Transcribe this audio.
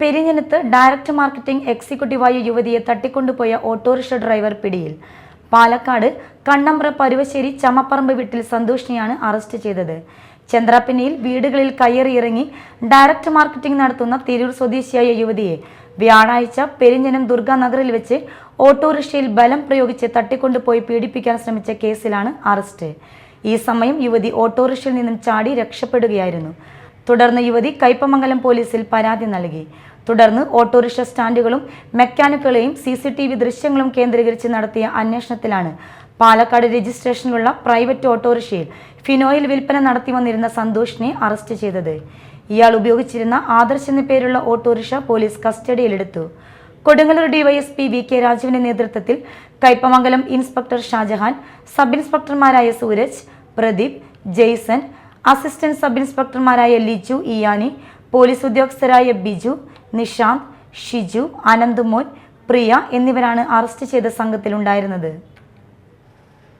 പെരിഞ്ഞനത്ത് direct marketing എക്സിക്യൂട്ടീവായ യുവതിയെ തട്ടിക്കൊണ്ടുപോയ autorickshaw driver പിടിയിൽ. പാലക്കാട് കണ്ണമ്പ്ര പരുവശ്ശേരി ചമപ്പറമ്പ് വീട്ടിൽ സന്തോഷിനെയാണ് അറസ്റ്റ് ചെയ്തത്. ചന്ദ്രാപ്പിന്നിയിൽ വീടുകളിൽ കയറിയിറങ്ങി ഡയറക്ട് മാർക്കറ്റിംഗ് നടത്തുന്ന തിരൂർ സ്വദേശിയായ യുവതിയെ വ്യാഴാഴ്ച പെരിഞ്ഞനം ദുർഗാനഗറിൽ വെച്ച് ഓട്ടോറിക്ഷയിൽ ബലം പ്രയോഗിച്ച് തട്ടിക്കൊണ്ടുപോയി പീഡിപ്പിക്കാൻ ശ്രമിച്ച കേസിലാണ് അറസ്റ്റ് ഈ സമയം യുവതി ഓട്ടോറിക്ഷയിൽ നിന്നും ചാടി രക്ഷപ്പെടുകയായിരുന്നു. തുടർന്ന് യുവതി കൈപ്പമംഗലം പോലീസിൽ പരാതി നൽകി. തുടർന്ന് ഓട്ടോറിക്ഷ സ്റ്റാൻഡുകളും മെക്കാനിക്കുകളെയും സി സി ടി വി ദൃശ്യങ്ങളും കേന്ദ്രീകരിച്ച് നടത്തിയ അന്വേഷണത്തിലാണ് പാലക്കാട് രജിസ്ട്രേഷനിലുള്ള പ്രൈവറ്റ് ഓട്ടോറിക്ഷയിൽ ഫിനോയിൽ വിൽപ്പന നടത്തി വന്നിരുന്ന സന്തോഷിനെ അറസ്റ്റ് ചെയ്തത്. ഇയാൾ ഉപയോഗിച്ചിരുന്ന ആദർശ് എന്ന പേരുള്ള ഓട്ടോറിക്ഷ പോലീസ് കസ്റ്റഡിയിലെടുത്തു. കൊടുങ്ങല്ലൂർ ഡിവൈഎസ്പി വി കെ രാജുവിന്റെ നേതൃത്വത്തിൽ കൈപ്പമംഗലം ഇൻസ്പെക്ടർ ഷാജഹാൻ സബ് ഇൻസ്പെക്ടർമാരായ സൂരജ് പ്രദീപ് ജെയ്സൺ അസിസ്റ്റന്റ് സബ് ഇൻസ്പെക്ടർമാരായ ലിജു ഇയാനി പോലീസ് ഉദ്യോഗസ്ഥരായ ബിജു നിഷാന്ത് ഷിജു അനന്തുമോൻ പ്രിയ എന്നിവരാണ് അറസ്റ്റ് ചെയ്ത സംഘത്തിലുണ്ടായിരുന്നത്.